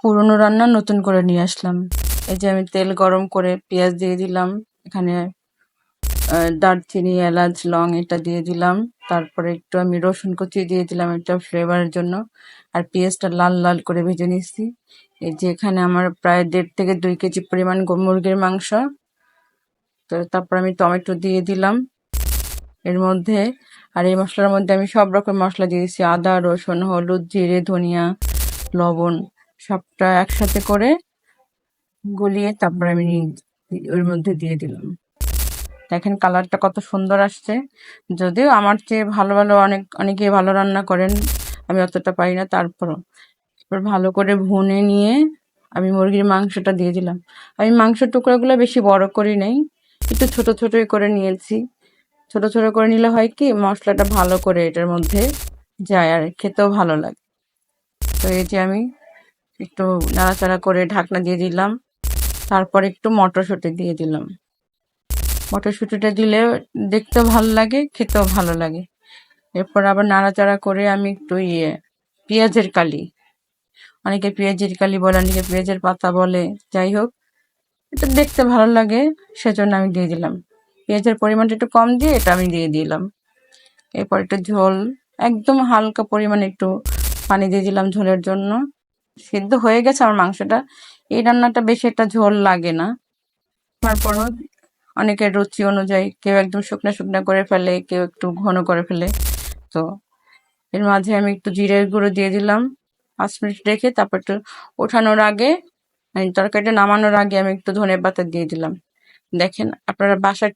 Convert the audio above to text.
পুরনো রান্না নতুন করে নিয়ে আসলাম। এই যে আমি তেল গরম করে পেঁয়াজ দিয়ে দিলাম, এখানে দারচিনি, এলাচ, লং এটা দিয়ে দিলাম। তারপরে একটু আমি রসুন কুচি দিয়ে দিলাম এটা ফ্লেভারের জন্য। আর পেঁয়াজটা লাল লাল করে ভেজে নিচ্ছি। এই যে এখানে আমার প্রায় দেড় থেকে দুই কেজি পরিমাণ মুরগির মাংস। তো তারপর আমি টমেটো দিয়ে দিলাম। এর মধ্যে, আর এই মশলার মধ্যে আমি সব রকম মশলা দিয়েছি আদা, রসুন, হলুদ, জিরে, ধনিয়া, লবণ। সবটা একসাথে করে গলিয়ে তারপর আমি ওর মধ্যে দিয়ে দিলাম। দেখেন কালারটা কত সুন্দর আসছে। যদিও আমার চেয়ে ভালো ভালো অনেক, অনেকে ভালো রান্না করেন, আমি অতটা পারি না। তারপরও এবার ভালো করে ভুনে নিয়ে আমি মুরগির মাংসটা দিয়ে দিলাম। আমি মাংসের টুকরোগুলো বেশি বড় করি নাই, একটু ছোট ছোটই করে নিয়েছি। ছোট ছোট করে নিলে হয় কি, মশলাটা ভালো করে এটার মধ্যে যায় আর খেতেও ভালো লাগে। তো এই যে আমি একটু নাড়াচাড়া করে ঢাকনা দিয়ে দিলাম। তারপর একটু মটরশুঁটি দিয়ে দিলাম। মটরশুঁটিটা দিলে দেখতে ভালো লাগে, খেতেও ভালো লাগে। এরপর আবার নাড়াচাড়া করে আমি একটু ইয়ে পেঁয়াজের কালি। অনেকে পেঁয়াজের কালি বলে, অনেকে পেঁয়াজের পাতা বলে। যাই হোক, এটা দেখতে ভালো লাগে, সেজন্য আমি দিয়ে দিলাম। পেঁয়াজের পরিমাণটা একটু কম দিয়ে এটা আমি দিয়ে দিলাম। এরপর একটু ঝোল, একদম হালকা পরিমাণে একটু পানি দিয়ে দিলাম ঝোলের জন্য। সিদ্ধ হয়ে গেছে আমার মাংসটা। এই রান্নাটা বেশি একটা ঝোল লাগে না। তারপরও অনেকের রুচি অনুযায়ী কেউ একদম শুকনো শুকনো করে ফেলে, কেউ একটু ঘন করে ফেলে। তো এর মাঝে আমি একটু জিরের গুঁড়ো দিয়ে দিলাম পাঁচ মিনিট রেখে তারপর একটু ওঠানোর আগে তরকারিটা নামানোর আগে আমি একটু ধনে পাতা দিয়ে দিলাম। দেখেন আপনারা try